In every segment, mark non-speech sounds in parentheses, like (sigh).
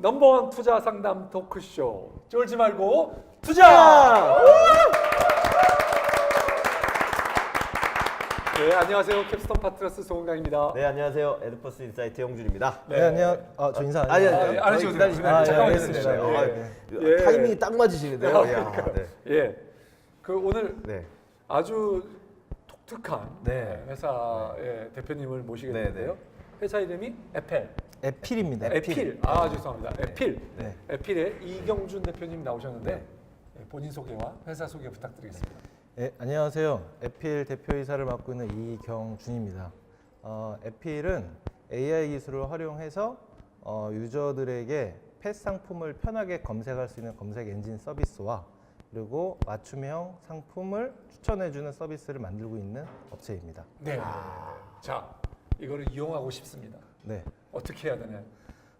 넘버원 투자 상담 토크쇼 쫄지 말고 투자. 네 안녕하세요 캡스톤 파트너스 송강입니다. 네 안녕하세요 에드퍼스 인사이트 영준입니다. 네, 안녕. 아, 저 인사 안 아니? 아니 네, 아니 안 해주셔도 기다리시면 돼요. 아, 네, 잠깐만 알겠습니다. 기다려주세요. 아, 예. 타이밍이 딱 맞으시는데요. 야, 네. 예. 그 오늘 네. 아주 독특한 네. 회사의 대표님을 모시겠는데요. 네, 회사 이름이 에펠. 에필입니다. 에필. 아 죄송합니다. 에필. 네. 에필의 이경준 대표님 나오셨는데 예, 본인 소개와 회사 소개 부탁드리겠습니다. 네, 안녕하세요. 에필 대표이사를 맡고 있는 이경준입니다. 어, 에필은 AI 기술을 활용해서 어, 유저들에게 펫 상품을 편하게 검색할 수 있는 검색 엔진 서비스와 그리고 맞춤형 상품을 추천해주는 서비스를 만들고 있는 업체입니다. 네. 자 이거를 이용하고 싶습니다. 네. 어떻게 해야 되나요?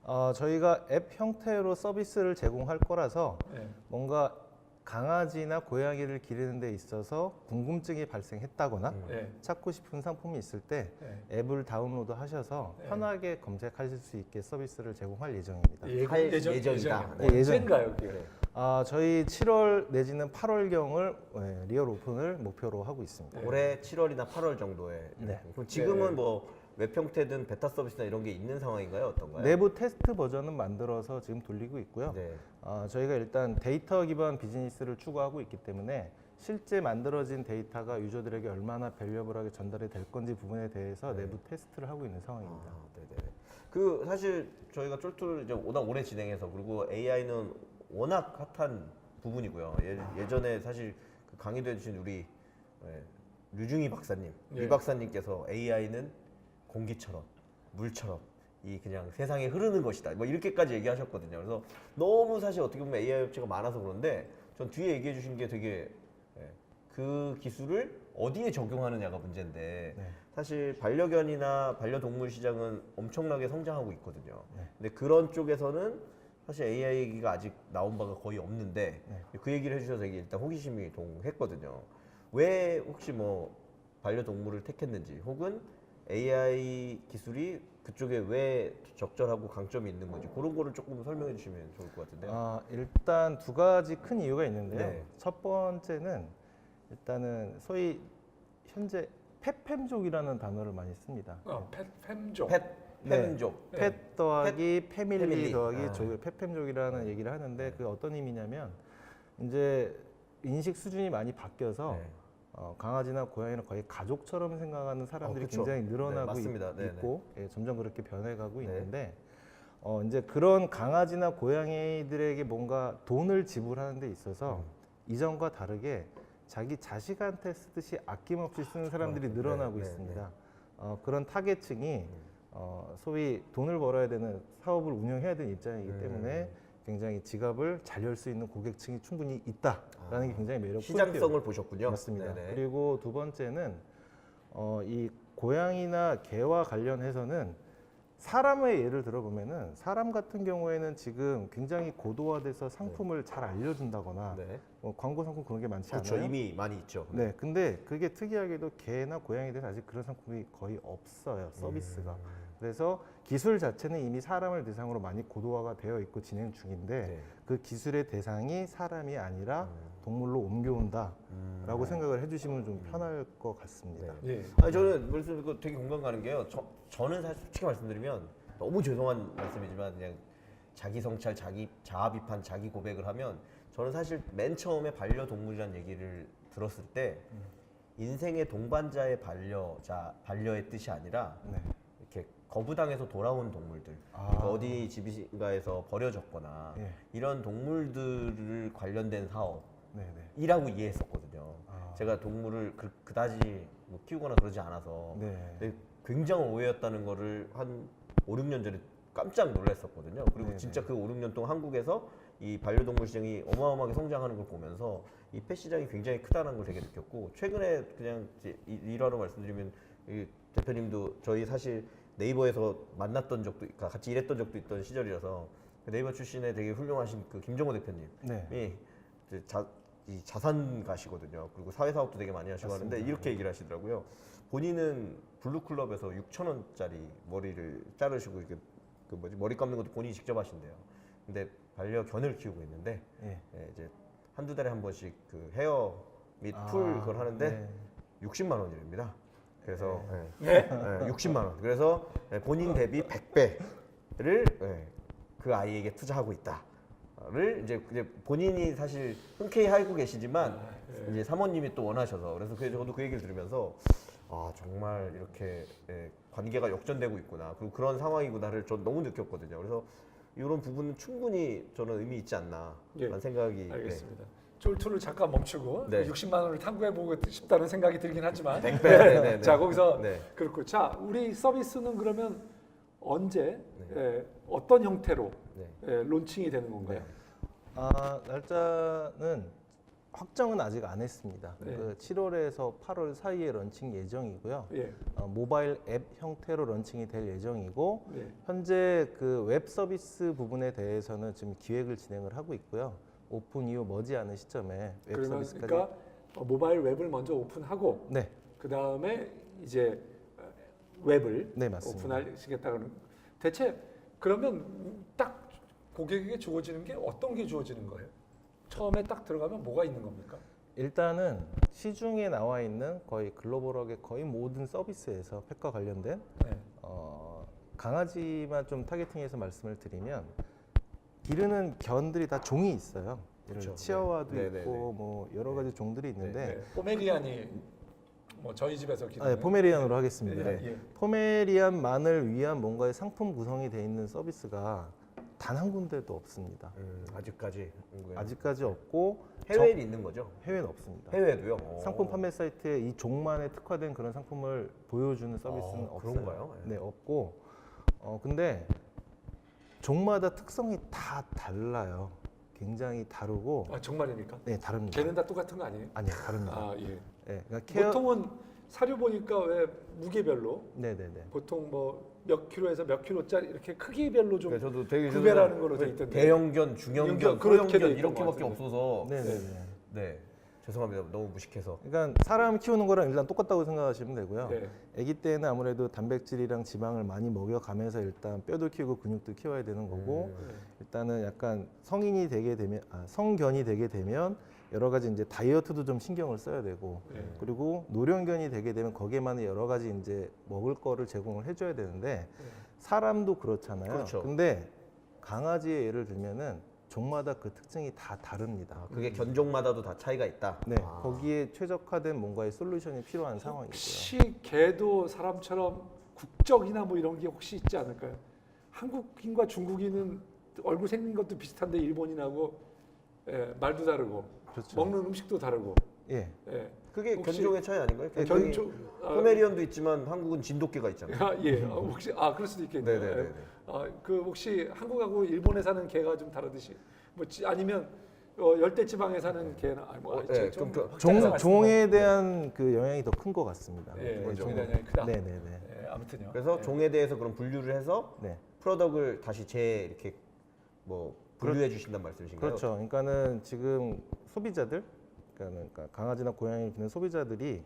어, 저희가 앱 형태로 서비스를 제공할 거라서 예. 뭔가 강아지나 고양이를 기르는 데 있어서 궁금증이 발생했다거나 예. 찾고 싶은 상품이 있을 때 예. 앱을 다운로드 하셔서 네. 편하게 검색하실 수 있게 서비스를 제공할 예정입니다. 예, 할 예정, 예정이다. 예정이요. 네, 예정. 언젠가요, 그게? 네. 아, 저희 7월 내지는 8월경을 예, 리얼 오픈을 목표로 하고 있습니다. 네. 올해 7월이나 8월 정도에. 네. 그럼 지금은 네. 뭐 웹 형태든 베타 서비스나 이런 게 있는 상황인가요? 어떤가요? 내부 테스트 버전은 만들어서 지금 돌리고 있고요. 네. 아, 저희가 일단 데이터 기반 비즈니스를 추구하고 있기 때문에 실제 만들어진 데이터가 유저들에게 얼마나 밸류어블하게 전달이 될 건지 부분에 대해서 네. 내부 테스트를 하고 있는 상황입니다. 아, 네네. 그 사실 저희가 쫄쫄 이제 워낙 오래 진행해서 그리고 AI는 워낙 핫한 부분이고요. 예, 예전에 사실 그 강의도 해주신 우리 예, 류중희 박사님, 예. 이 박사님께서 AI는 공기처럼 물처럼 이 그냥 세상에 흐르는 것이다. 뭐 이렇게까지 얘기하셨거든요. 그래서 너무 사실 어떻게 보면 AI 업체가 많아서 그런데 전 뒤에 얘기해 주신 게 되게 예, 그 기술을 어디에 적용하느냐가 문제인데 네. 사실 반려견이나 반려동물 시장은 엄청나게 성장하고 있거든요. 네. 근데 그런 쪽에서는 사실 AI 얘기가 아직 나온 바가 거의 없는데 네. 그 얘기를 해주셔서 일단 호기심이 동했거든요. 왜 혹시 뭐 반려동물을 택했는지 혹은 AI 기술이 그쪽에 왜 적절하고 강점이 있는 건지 그런 거를 조금 설명해 주시면 좋을 것 같은데요. 아, 일단 두 가지 큰 이유가 있는데요. 네. 첫 번째는 일단은 소위 현재 펫팸족이라는 단어를 많이 씁니다. 어, 펫, 팸족. 펫, 네. 펫족. 네. 펫 더하기 패밀리, 패밀리. 더하기 아. 족, 펫팸족이라는 얘기를 하는데 그게 어떤 의미냐면 이제 인식 수준이 많이 바뀌어서 네. 어, 강아지나 고양이는 거의 가족처럼 생각하는 사람들이 어. 굉장히 늘어나고 네. 있, 네, 고 예, 점점 그렇게 변해가고 네. 있는데 어, 이제 그런 강아지나 고양이들에게 뭔가 돈을 지불하는 데 있어서 음. 이전과 다르게 자기 자식한테 쓰듯이 아낌없이 쓰는 사람들이 네, 늘어나고 네, 있습니다. 어, 그런 타겟층이 음. 어, 소위 돈을 벌어야 되는 사업을 운영해야 되는 입장이기 음. 때문에 굉장히 지갑을 잘 열 수 있는 고객층이 충분히 있다라는 게 굉장히 매력 포인트예요. 시장성을 보셨군요. 맞습니다. 네네. 그리고 두 번째는 어, 이 고양이나 개와 관련해서는 사람의 예를 들어보면은 사람 같은 경우에는 지금 굉장히 고도화돼서 상품을 잘 알려준다거나 네. 뭐 광고 상품 그런 게 많지 그렇죠. 않아요. 이미 많이 있죠. 네, 근데 그게 특이하게도 개나 고양이에 대해서 아직 그런 상품이 거의 없어요. 서비스가. 음. 그래서 기술 자체는 이미 사람을 대상으로 많이 고도화가 되어 있고 진행 중인데 네. 그 기술의 대상이 사람이 아니라 음. 동물로 옮겨온다라고 음. 생각을 해주시면 좀 편할 것 같습니다. 예. 아니 저는 말씀 듣고 되게 공감 가는 게요. 저, 저는 사실 솔직히 말씀드리면 너무 죄송한 말씀이지만 그냥 자기 성찰, 자기 자아 비판, 자기 고백을 하면 저는 사실 맨 처음에 반려동물이라는 얘기를 들었을 때 인생의 동반자의 반려자, 반려의 뜻이 아니라 네. 거부당해서 돌아온 동물들, 아. 그러니까 어디 집인가에서 버려졌거나 예. 이런 동물들을 관련된 사업. 네, 네. 이라고 이해했었거든요. 아. 제가 동물을 그, 그다지 뭐 키우거나 그러지 않아서 네. 근데 굉장한 오해였다는 거를 한 5, 6년 전에 깜짝 놀랐었거든요. 그리고 네네. 진짜 그 5, 6년 동안 한국에서 이 반려동물 시장이 어마어마하게 성장하는 걸 보면서 이 펫 시장이 굉장히 크다는 걸 되게 느꼈고 최근에 그냥 일화로 말씀드리면 이 대표님도 저희 사실 네이버에서 만났던 적도 그러니까 같이 일했던 적도 있던 시절이라서 그 네이버 출신의 되게 훌륭하신 그 김정호 대표님 네. 이 자, 이 자산가시거든요. 그리고 사회사업도 되게 많이 하시고 하는데 맞습니다. 이렇게 얘기를 하시더라고요. 본인은 블루클럽에서 6천 원짜리 머리를 자르시고 이렇게 그 뭐지 머리 감는 것도 본인이 직접 하신대요. 근데 반려견을 키우고 있는데 예. 예, 이제 한두 달에 한 번씩 그 헤어 및풀 아, 그걸 하는데 네. 60만 원입니다. 그래서 예. 네. 예, 60만 원. 그래서 예, 본인 대비 100배를 예, 그 아이에게 투자하고 있다를 이제 이제 본인이 사실 흔쾌히 알고 계시지만 이제 사모님이 또 원하셔서 그래서 그 저도 그 얘기를 들으면서 아 정말 이렇게 예, 관계가 역전되고 있구나 그리고 그런 상황이구나를 전 너무 느꼈거든요. 그래서 이런 부분은 충분히 저는 의미 있지 않나라는 예, 생각이 네. 알겠습니다. 쫄투를 잠깐 멈추고 네. 60만 원을 탐구해 보고 싶다는 생각이 들긴 하지만 네, 네, 네. 자 거기서 네. 그렇고 자 우리 서비스는 그러면 언제 네. 에, 어떤 형태로 네. 에, 론칭이 되는 건가요? 아, 날짜는 확정은 아직 안 했습니다. 네. 그 7월에서 8월 사이에 런칭 예정이고요. 예. 어, 모바일 앱 형태로 런칭이 될 예정이고 네. 현재 그 웹 서비스 부분에 대해서는 지금 기획을 진행을 하고 있고요. 오픈 이후 머지않은 시점에 웹 그러면 서비스까지 그러니까 어, 모바일 웹을 먼저 오픈하고 네, 그 다음에 이제 어, 웹을 네 맞습니다. 오픈하시겠다는 대체 그러면 딱 고객에게 주어지는 게 어떤 게 주어지는 거예요? 처음에 딱 들어가면 뭐가 있는 겁니까? 일단은 시중에 나와 있는 거의 글로벌하게 거의 모든 서비스에서 펫과 관련된 네. 어, 강아지만 좀 타겟팅해서 말씀을 드리면 기르는 견들이 다 종이 있어요. 들어 치아와도 네. 네, 네, 있고 네. 뭐 여러 가지 종들이 있는데 네. 포메리안이 뭐 저희 집에서 아, 기르는 네, 포메리안으로 하겠습니다. 네. 예. 포메리안만을 위한 뭔가의 상품 구성이 돼 있는 서비스가 단 한 군데도 없습니다. 음, 아직까지 한국에는. 아직까지 없고 해외에 있는 거죠? 해외는 없습니다. 해외도요? 어. 상품 판매 사이트에 이 종만에 특화된 그런 상품을 보여주는 서비스는 아, 없어요. 그런가요? 네. 네, 없고 어 근데 종마다 특성이 다 달라요. 굉장히 다르고 아 정말입니까? 네 다릅니다. 걔는 다 똑같은 거 아니에요? 아니요 다릅니다. 아 예. 네, 그러니까 케어 보통은 사료 보니까 왜 무게별로 네네네. 보통 뭐 몇 킬로에서 몇 킬로짜리 이렇게 크기별로 좀 그러니까 저도 되게 구별하는 걸로 돼 있던데. 대형견, 중형견, 소형견 이렇게밖에. 없어서 네네네. 네 죄송합니다 너무 무식해서 그러니까 사람 키우는 거랑 일단 똑같다고 생각하시면 되고요. 네. 아기 때는 아무래도 단백질이랑 지방을 많이 먹여가면서 일단 뼈도 키우고 근육도 키워야 되는 거고 음. 일단은 약간 성인이 되게 되면 아, 성견이 되게 되면 여러 가지 이제 다이어트도 좀 신경을 써야 되고 네. 그리고 노령견이 되게 되면 거기에만은 여러 가지 이제 먹을 거를 제공을 해줘야 되는데 사람도 그렇잖아요. 그렇죠. 근데 강아지의 예를 들면은 종마다 그 특징이 다 다릅니다. 아, 그게 견종마다도 다 차이가 있다 네, 아. 거기에 최적화된 뭔가의 솔루션이 필요한 상황이고요. 혹시 개도 사람처럼 국적이나 뭐 이런 게 혹시 있지 않을까요? 한국인과 중국인은 얼굴 생긴 것도 비슷한데 일본인하고 예, 말도 다르고 그렇죠. 먹는 음식도 다르고 예, 예. 그게 혹시- 견종의 차이 아닌가요? 네, 견종이 견종 아, 포메리언도 있지만 한국은 진돗개가 있잖아요 아, 예. 어, 혹시 아 그럴 수도 있겠네요. 네네네 아, 그 혹시 한국하고 일본에 사는 개가 좀 다르듯이 뭐 지- 아니면 어, 열대 지방에 사는 개나 아니 뭐 어, 아, 네, 좀 그럼 그 종, 종에 대한 그 영향이 더 큰 것 같습니다. 예, 네, 종에 종- 대한 영향이 크다. 네 네 네. 예, 아무튼요. 그래서 예. 종에 대해서 그런 분류를 해서 네. 프로덕을 다시 재 이렇게 뭐 분류해 주신다는 말씀이신가요? 그렇죠. 그러니까는 지금 소비자들, 그러니까, 그러니까 강아지나 고양이를 기르는 소비자들이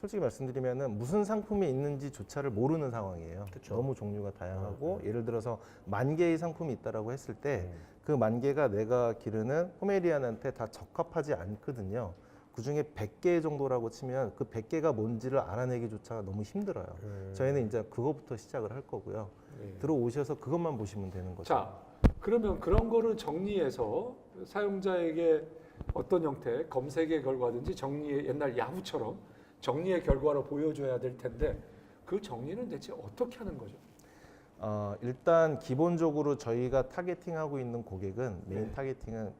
솔직히 말씀드리면은 무슨 상품이 있는지조차를 모르는 상황이에요. 그쵸. 너무 종류가 다양하고 음, 예를 들어서 만 개의 상품이 있다라고 했을 때 음. 그만 개가 내가 기르는 포메리안한테 다 적합하지 않거든요. 그 중에 100개 정도라고 치면 그 100개가 뭔지를 알아내기조차 너무 힘들어요. 음. 저희는 이제 그거부터 시작을 할 거고요. 예. 들어오셔서 그것만 보시면 되는 거죠. 자, 그러면 그런 거를 정리해서 사용자에게 어떤 형태 검색의 결과든지 정리의 옛날 야후처럼 정리의 결과로 보여줘야 될 텐데 그 정리는 대체 어떻게 하는 거죠? 어, 일단 기본적으로 저희가 타겟팅하고 있는 고객은 메인 네. 타겟팅은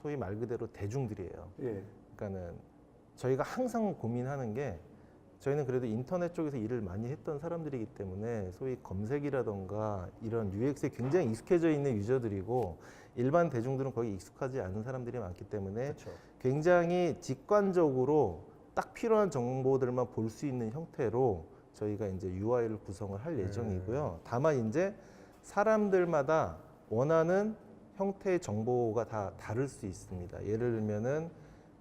소위 말 그대로 대중들이에요. 예. 그러니까는 저희가 항상 고민하는 게 저희는 그래도 인터넷 쪽에서 일을 많이 했던 사람들이기 때문에 소위 검색이라던가 이런 UX에 굉장히 익숙해져 있는 유저들이고 일반 대중들은 거의 익숙하지 않은 사람들이 많기 때문에 그렇죠. 굉장히 직관적으로 딱 필요한 정보들만 볼 수 있는 형태로 저희가 이제 UI를 구성을 할 예정이고요. 다만 이제 사람들마다 원하는 형태의 정보가 다 다를 수 있습니다. 예를 들면은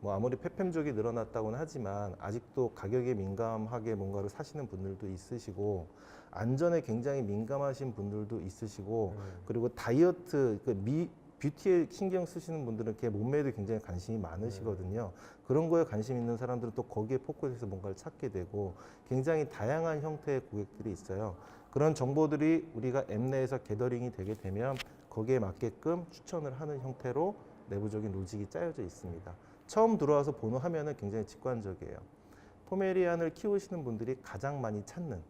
뭐 아무리 페팸족이 늘어났다고는 하지만 아직도 가격에 민감하게 뭔가를 사시는 분들도 있으시고 안전에 굉장히 민감하신 분들도 있으시고 음. 그리고 다이어트 그 미, 뷰티에 신경 쓰시는 분들은 이렇게 몸매도 굉장히 관심이 많으시거든요. 그런 거에 관심 있는 사람들은 또 거기에 포커스해서 뭔가를 찾게 되고 굉장히 다양한 형태의 고객들이 있어요. 그런 정보들이 우리가 앱 내에서 게더링이 되게 되면 거기에 맞게끔 추천을 하는 형태로 내부적인 로직이 짜여져 있습니다. 처음 들어와서 번호 하면은 굉장히 직관적이에요. 포메리안을 키우시는 분들이 가장 많이 찾는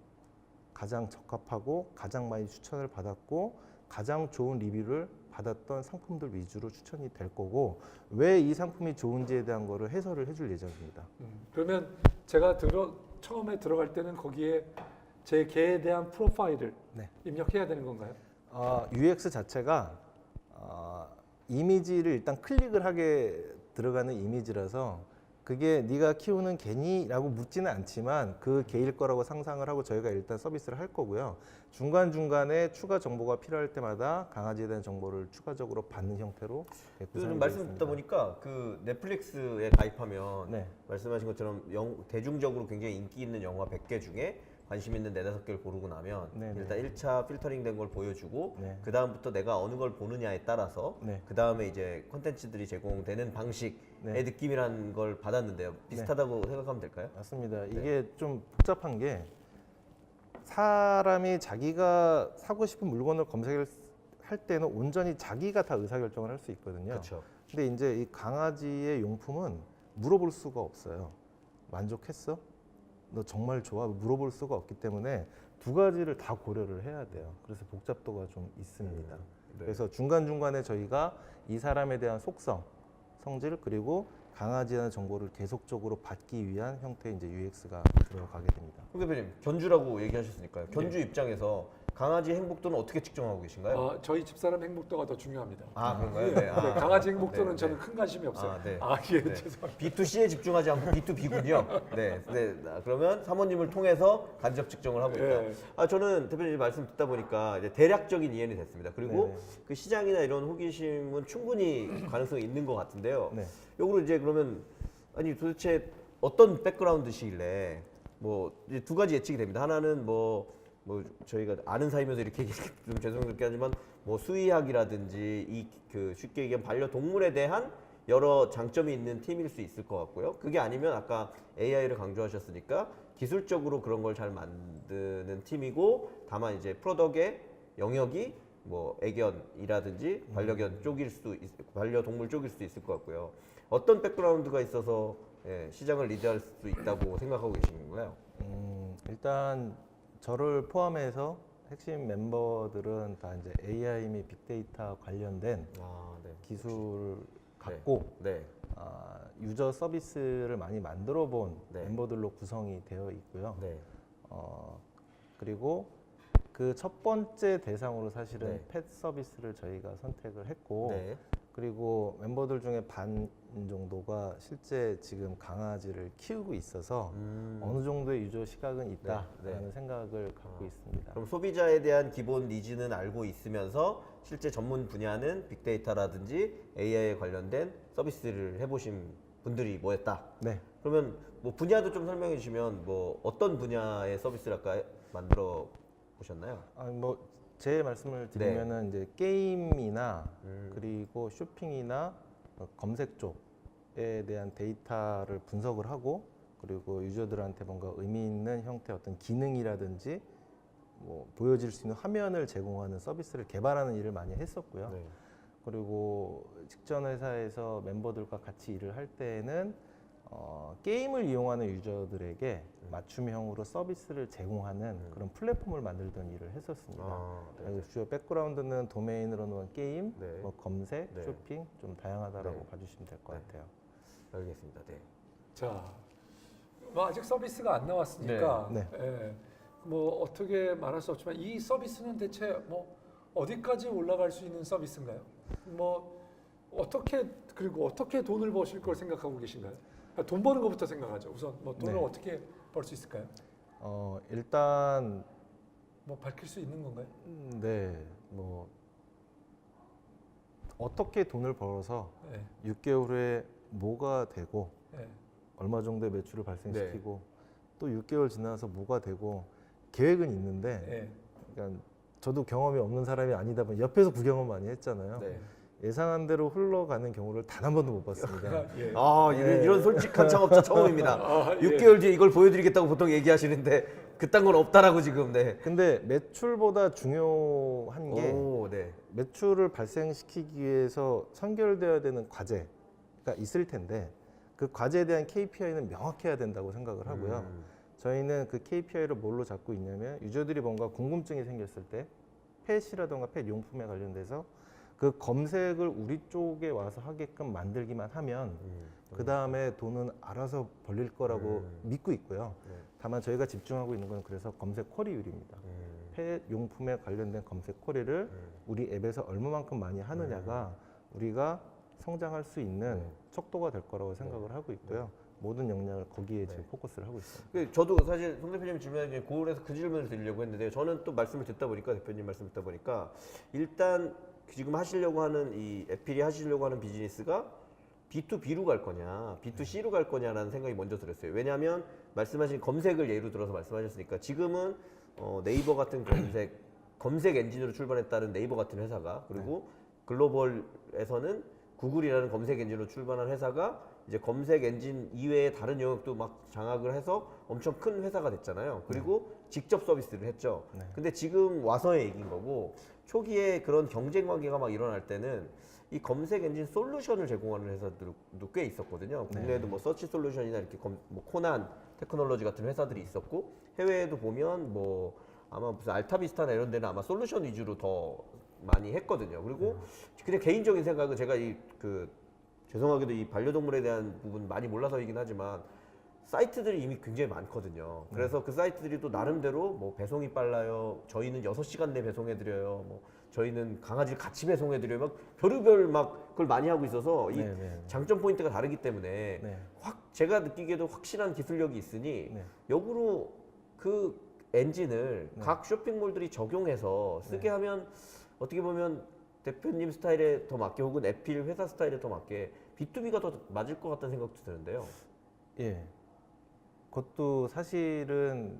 가장 적합하고 가장 많이 추천을 받았고 가장 좋은 리뷰를 받았던 상품들 위주로 추천이 될 거고 왜 이 상품이 좋은지에 대한 거를 해설을 해줄 예정입니다. 음, 그러면 제가 들어 처음에 들어갈 때는 거기에 제 개에 대한 프로파일을 네. 입력해야 되는 건가요? 어, UX 자체가 어, 이미지를 일단 클릭을 하게 들어가는 이미지라서 그게 네가 키우는 개니라고 묻지는 않지만 그 개일 거라고 상상을 하고 저희가 일단 서비스를 할 거고요. 중간 중간에 추가 정보가 필요할 때마다 강아지에 대한 정보를 추가적으로 받는 형태로 구성이 되어 말씀 있습니다. 듣다 보니까 그 넷플릭스에 가입하면 네. 말씀하신 것처럼 영, 대중적으로 굉장히 인기 있는 영화 100개 중에 관심 있는 네다섯 개를 고르고 나면 네, 네. 일단 1차 필터링 된 걸 보여주고 네. 그 다음부터 내가 어느 걸 보느냐에 따라서 네. 그 다음에 이제 컨텐츠들이 제공되는 방식의 네. 느낌이라는 걸 받았는데요. 비슷하다고 생각하면 될까요? 맞습니다. 이게 좀 복잡한 게 사람이 자기가 사고 싶은 물건을 검색을 할 때는 온전히 자기가 다 의사결정을 할 수 있거든요. 그렇죠. 근데 이제 이 강아지의 용품은 물어볼 수가 없어요. 만족했어? 너 정말 좋아? 물어볼 수가 없기 때문에 두 가지를 다 고려를 해야 돼요. 그래서 복잡도가 좀 있습니다. 네. 그래서 중간중간에 저희가 이 사람에 대한 속성, 성질 그리고 강아지에 대한 정보를 계속적으로 받기 위한 형태의 이제 UX가 들어가게 됩니다. 홍 대표님 견주라고 얘기하셨으니까요. 견주 입장에서 강아지 행복도는 어떻게 측정하고 계신가요? 어, 저희 집사람 행복도가 더 중요합니다. 아, 그런가요? 네, 네. 네, 아, 강아지 행복도는 네, 저는 네. 큰 관심이 없어요. 아, 네. 아, 예, 네. 죄송합니다. B2C에 집중하지 않고 B2B군요. 네, 네. 아, 그러면 사모님을 통해서 간접 측정을 하고 있다. 예. 아, 저는 대표님 말씀 듣다 보니까 이제 대략적인 이해는 됐습니다. 그리고 네네. 그 시장이나 이런 호기심은 충분히 가능성이 있는 것 같은데요. 네. 요거를 이제 그러면 아니 도대체 어떤 백그라운드시길래 뭐 두 가지 예측이 됩니다. 하나는 뭐, 뭐 저희가 아는 사이면서 이렇게 (laughs) 좀 죄송스럽게 하지만 뭐 수의학이라든지 이 그 쉽게 얘기하면 반려동물에 대한 여러 장점이 있는 팀일 수 있을 것 같고요. 그게 아니면 아까 AI를 강조하셨으니까 기술적으로 그런 걸 잘 만드는 팀이고 다만 이제 프로덕의 영역이 뭐 애견이라든지 반려견 쪽일 수 있, 반려동물 쪽일 수도 있을 것 같고요. 어떤 백그라운드가 있어서 예, 시장을 리드할 수 있다고 생각하고 계시는 건가요? 음, 일단 저를 포함해서 핵심 멤버들은 다 이제 AI 및 빅데이터 관련된 아, 네. 기술을 갖고 네. 아, 유저 서비스를 많이 만들어 본 네. 멤버들로 구성이 되어 있고요. 네. 어, 그리고 그 첫 번째 대상으로 사실은 네. 펫 서비스를 저희가 선택을 했고 네. 그리고 멤버들 중에 반 정도가 실제 지금 강아지를 키우고 있어서 음. 어느 정도의 유저 시각은 있다라는 네. 생각을 갖고 아, 있습니다. 그럼 소비자에 대한 기본 니즈는 알고 있으면서 실제 전문 분야는 빅데이터라든지 AI에 관련된 서비스를 해보신 분들이 모였다. 네, 그러면 뭐 분야도 좀 설명해 주시면 뭐 어떤 분야의 서비스를 아까 만들어 보셨나요? 아, 뭐 제 말씀을 드리면은 이제 게임이나 네. 음. 그리고 쇼핑이나 어, 검색 쪽에 대한 데이터를 분석을 하고 그리고 유저들한테 뭔가 의미 있는 형태의 어떤 기능이라든지 뭐 보여질 수 있는 화면을 제공하는 서비스를 개발하는 일을 많이 했었고요. 네. 그리고 직전 회사에서 멤버들과 같이 일을 할 때에는 어, 게임을 이용하는 유저들에게 맞춤형으로 서비스를 제공하는 음. 그런 플랫폼을 만들던 일을 했었습니다. 아, 네. 그래서 주요 백그라운드는 도메인으로는 게임, 네. 뭐 검색, 네. 쇼핑 좀 다양하다라고 네. 봐주시면 될 것 네. 같아요. 알겠습니다. 네. 자, 뭐 아직 서비스가 안 나왔으니까 네. 예, 뭐 어떻게 말할 수 없지만 이 서비스는 대체 뭐 어디까지 올라갈 수 있는 서비스인가요? 뭐 어떻게 그리고 어떻게 돈을 버실 걸 생각하고 계신가요? 아, 돈 버는 것부터 생각하죠. 우선 뭐 돈을 네. 어떻게 벌 수 있을까요? 어, 일단 뭐 밝힐 수 있는 건가요? 음, 네, 뭐 어떻게 돈을 벌어서 네. 6개월 후에 뭐가 되고 네. 얼마 정도의 매출을 발생시키고 또 6개월 지나서 뭐가 되고 계획은 있는데 예. 그러니까 저도 경험이 없는 사람이 아니다 보니 옆에서 구경을 많이 했잖아요. 네. 예상한 대로 흘러가는 경우를 단 한 번도 못 봤습니다. (laughs) 예. 아 이런, 이런 솔직한 창업자 처음입니다. (laughs) 아, 예. 6개월 뒤에 이걸 보여드리겠다고 보통 얘기하시는데 그딴 건 없다라고 지금 네. 근데 매출보다 중요한 게 오, 네. 매출을 발생시키기 위해서 선결되어야 되는 과제가 있을 텐데 그 과제에 대한 KPI는 명확해야 된다고 생각을 하고요. 음. 저희는 그 KPI를 뭘로 잡고 있냐면 유저들이 뭔가 궁금증이 생겼을 때 펫이라던가 펫 용품에 관련돼서 그 검색을 우리 쪽에 와서 하게끔 만들기만 하면 음. 그 다음에 돈은 알아서 벌릴 거라고 음. 믿고 있고요. 네. 다만 저희가 집중하고 있는 건 그래서 검색 쿼리율입니다. 음. 펫 용품에 관련된 검색 쿼리를 음. 우리 앱에서 얼마만큼 많이 하느냐가 우리가 성장할 수 있는 네. 척도가 될 거라고 생각을 하고 있고요. 모든 역량을 거기에 지금 포커스를 하고 있습니다. 그 저도 사실 송 대표님 질문에 고울해서 그 질문을 드리려고 했는데 저는 또 말씀을 듣다 보니까 대표님 말씀 듣다 보니까 일단 지금 하시려고 하는 이 에필이 하시려고 하는 비즈니스가 B2B로 갈 거냐, B2C로 갈 거냐라는 생각이 먼저 들었어요. 왜냐하면 말씀하신 검색을 예로 들어서 말씀하셨으니까 지금은 어, 네이버 같은 검색 검색 엔진으로 출발했다는 네이버 같은 회사가 그리고 글로벌에서는 구글이라는 검색 엔진으로 출발한 회사가 이제 검색 엔진 이외의 다른 영역도 막 장악을 해서 엄청 큰 회사가 됐잖아요. 그리고 직접 서비스를 했죠. 네. 근데 지금 와서의 얘기인 거고 초기에 그런 경쟁 관계가 막 일어날 때는 이 검색 엔진 솔루션을 제공하는 회사들도 꽤 있었거든요. 네. 국내에도 뭐 서치 솔루션이나 이렇게 검, 뭐 코난 테크놀로지 같은 회사들이 있었고 해외에도 보면 뭐 아마 무슨 알타비스타나 이런 데는 아마 솔루션 위주로 더 많이 했거든요. 그리고 그냥 개인적인 생각은 제가 이 그 죄송하게도 이 반려동물에 대한 부분 많이 몰라서이긴 하지만 사이트들이 이미 굉장히 많거든요. 그래서 그 사이트들이 또 나름대로 뭐 배송이 빨라요. 저희는 6시간 내 배송해 드려요. 뭐 저희는 강아지를 같이 배송해 드려요. 막 별의별 막 그걸 많이 하고 있어서 이 네, 네, 장점 포인트가 다르기 때문에 네. 확 제가 느끼기에도 확실한 기술력이 있으니 네. 역으로 그 엔진을 네. 각 쇼핑몰들이 적용해서 쓰게 하면 어떻게 보면 대표님 스타일에 더 맞게 혹은 에필 회사 스타일에 더 맞게 B2B가 더 맞을 것 같다는 생각도 드는데요. 예. 그것도 사실은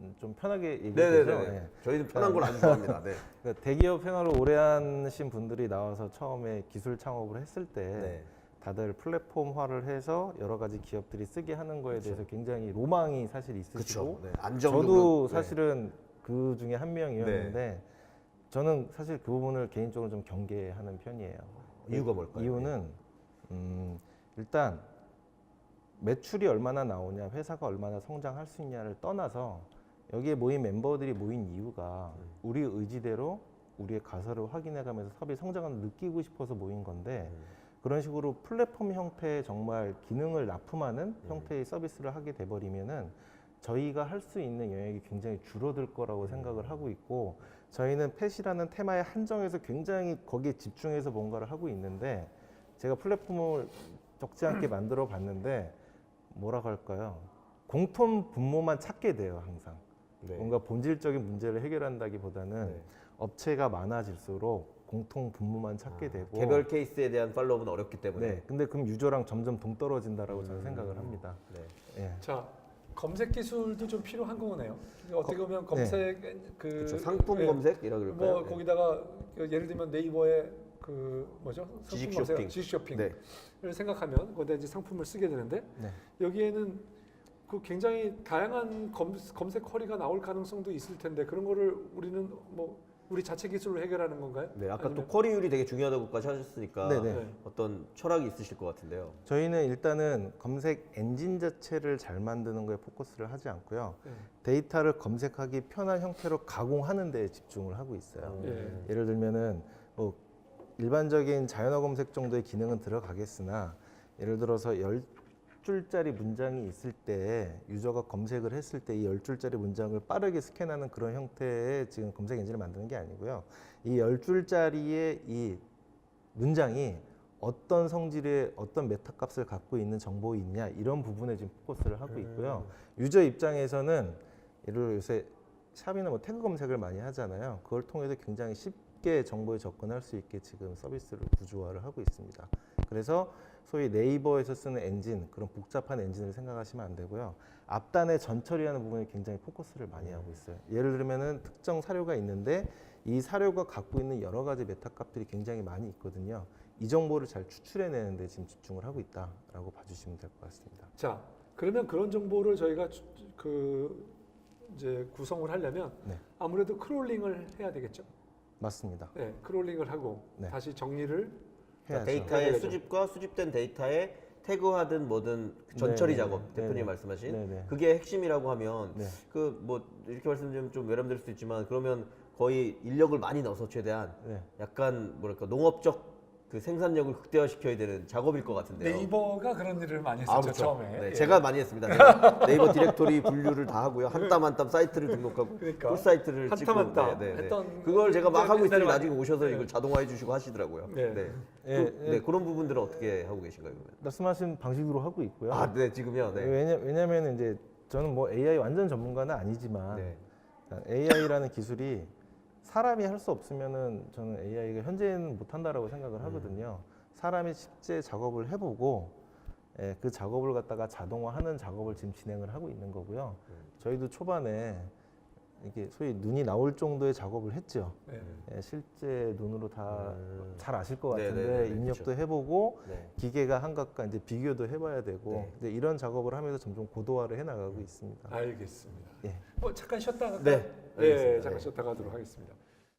음, 좀 편하게 얘기해서 네네네. 예. 저희는 편한 걸안 좋아합니다. 네. 그러니까 대기업 생활을 오래 하신 분들이 나와서 처음에 기술 창업을 했을 때 네. 다들 플랫폼화를 해서 여러 가지 기업들이 쓰게 하는 거에 대해서 굉장히 로망이 사실 있으시고 그렇죠. 네. 안정. 저도 네. 사실은 그 중에 한 명이었는데 저는 사실 그 부분을 개인적으로 좀 경계하는 편이에요. 이유가 뭘까요? 이유는 음, 일단 매출이 얼마나 나오냐, 회사가 얼마나 성장할 수 있냐를 떠나서 여기에 모인 멤버들이 모인 이유가 음. 우리 의지대로 우리의 가설을 확인해가면서 사업이 성장을 느끼고 싶어서 모인 건데 음. 그런 식으로 플랫폼 형태의 정말 기능을 납품하는 음. 형태의 서비스를 하게 돼버리면은 저희가 할 수 있는 영역이 굉장히 줄어들 거라고 생각을 하고 있고 저희는 펫이라는 테마에 한정해서 굉장히 거기에 집중해서 뭔가를 하고 있는데 제가 플랫폼을 적지 않게 (clears throat) 만들어 봤는데 뭐라고 할까요? 공통 분모만 찾게 돼요 항상 네. 뭔가 본질적인 문제를 해결한다기보다는 네. 업체가 많아질수록 공통 분모만 찾게 되고 개별 케이스에 대한 팔로우는 어렵기 때문에. 네, 근데 그럼 유저랑 점점 동떨어진다라고 저는 음. 생각을 합니다. 네. 예. 자 검색 기술도 좀 필요한 거네요. 어떻게 보면 검색 그 그렇죠. 상품 예, 검색이라 그럴까요? 뭐 거기다가 그 예를 들면 네이버에 그 뭐죠? 지식 검색, 쇼핑. 지식 쇼핑을 네. 생각하면 거기다 이제 상품을 쓰게 되는데 네. 여기에는 그 굉장히 다양한 검, 검색 쿼리가 나올 가능성도 있을 텐데 그런 거를 우리는 뭐 우리 자체 기술로 해결하는 건가요? 네, 아까 아니면- 또 쿼리율이 되게 중요하다고까지 하셨으니까 네네. 네. 어떤 철학이 있으실 것 같은데요. 저희는 일단은 검색 엔진 자체를 잘 만드는 거에 포커스를 하지 않고요. 네. 데이터를 검색하기 편한 형태로 가공하는 데 집중을 하고 있어요. 예. 예를 들면은 뭐 일반적인 자연어 검색 정도의 기능은 들어가겠으나 예를 들어서 열 줄짜리 문장이 있을 때 유저가 검색을 했을 때 이 열 줄짜리 문장을 빠르게 스캔하는 그런 형태의 지금 검색 엔진을 만드는 게 아니고요. 이 열 줄짜리의 이 문장이 어떤 성질의 어떤 메타 값을 갖고 있는 정보 있냐 이런 부분에 지금 포커스를 하고 있고요. 유저 입장에서는 예를 들어 요새 샵이나 뭐 태그 검색을 많이 하잖아요. 그걸 통해서 굉장히 쉽게 정보에 접근할 수 있게 지금 서비스를 구조화를 하고 있습니다. 그래서 소위 네이버에서 쓰는 엔진 그런 복잡한 엔진을 생각하시면 안 되고요. 앞단의 전처리하는 부분에 굉장히 포커스를 많이 하고 있어요. 예를 들면은 특정 사료가 있는데 이 사료가 갖고 있는 여러 가지 메타 값들이 굉장히 많이 있거든요. 이 정보를 잘 추출해내는데 지금 집중을 하고 있다라고 봐주시면 될 것 같습니다. 자, 그러면 그런 정보를 저희가 주- 그 이제 구성을 하려면 네. 아무래도 크롤링을 해야 되겠죠. 맞습니다. 네, 크롤링을 하고 네. 다시 정리를 해야죠. 데이터의 해야죠. 수집과 수집된 데이터에 태그하든 뭐든 그 전처리 네, 네, 작업 네, 대표님 네. 말씀하신 네, 네. 그게 핵심이라고 하면 네. 그 뭐 이렇게 말씀드리면 좀 외람될 수도 있지만 그러면 거의 인력을 많이 넣어서 최대한 네. 약간 뭐랄까 농업적 그 생산력을 극대화시켜야 되는 작업일 것 같은데요. 네이버가 그런 일을 많이 했었죠 아, 그렇죠. 처음에. 네, 예. 제가 많이 했습니다. 제가 (laughs) 네이버 디렉토리 분류를 다 하고요. 한 땀 한 땀 사이트를 등록하고 그러니까. 꿀 사이트를 한 찍고 땀한땀 네, 네, 네. 했던 그걸 제가 막그 하고 옛날에 나중에 오셔서 네. 이걸 자동화해 주시고 하시더라고요. 네. 네. 예, 그, 예. 네, 그런 부분들은 어떻게 하고 계신가요, 그러면? 말씀하신 방식으로 하고 있고요. 아, 네, 지금요. 네. 왜냐 왜냐면 이제 저는 뭐 AI 완전 전문가는 아니지만 네. AI라는 기술이 사람이 할 수 없으면은 저는 AI가 현재는 못 한다라고 생각을 하거든요. 사람이 실제 작업을 해보고 예, 그 작업을 갖다가 자동화하는 작업을 지금 진행을 하고 있는 거고요. 저희도 초반에 이게 소위 눈이 나올 정도의 작업을 했죠. 네. 예, 실제 눈으로 다 음. 잘 아실 것 네, 같은데 네, 네, 네, 입력도 그렇죠. 해보고 네. 기계가 한각과 이제 비교도 해봐야 되고 네. 이제 이런 작업을 하면서 점점 고도화를 해나가고 있습니다. 알겠습니다. 예. 뭐 잠깐 쉬었다가 네, 네, 알겠습니다. 잠깐 네. 쉬었다 가도록 하겠습니다.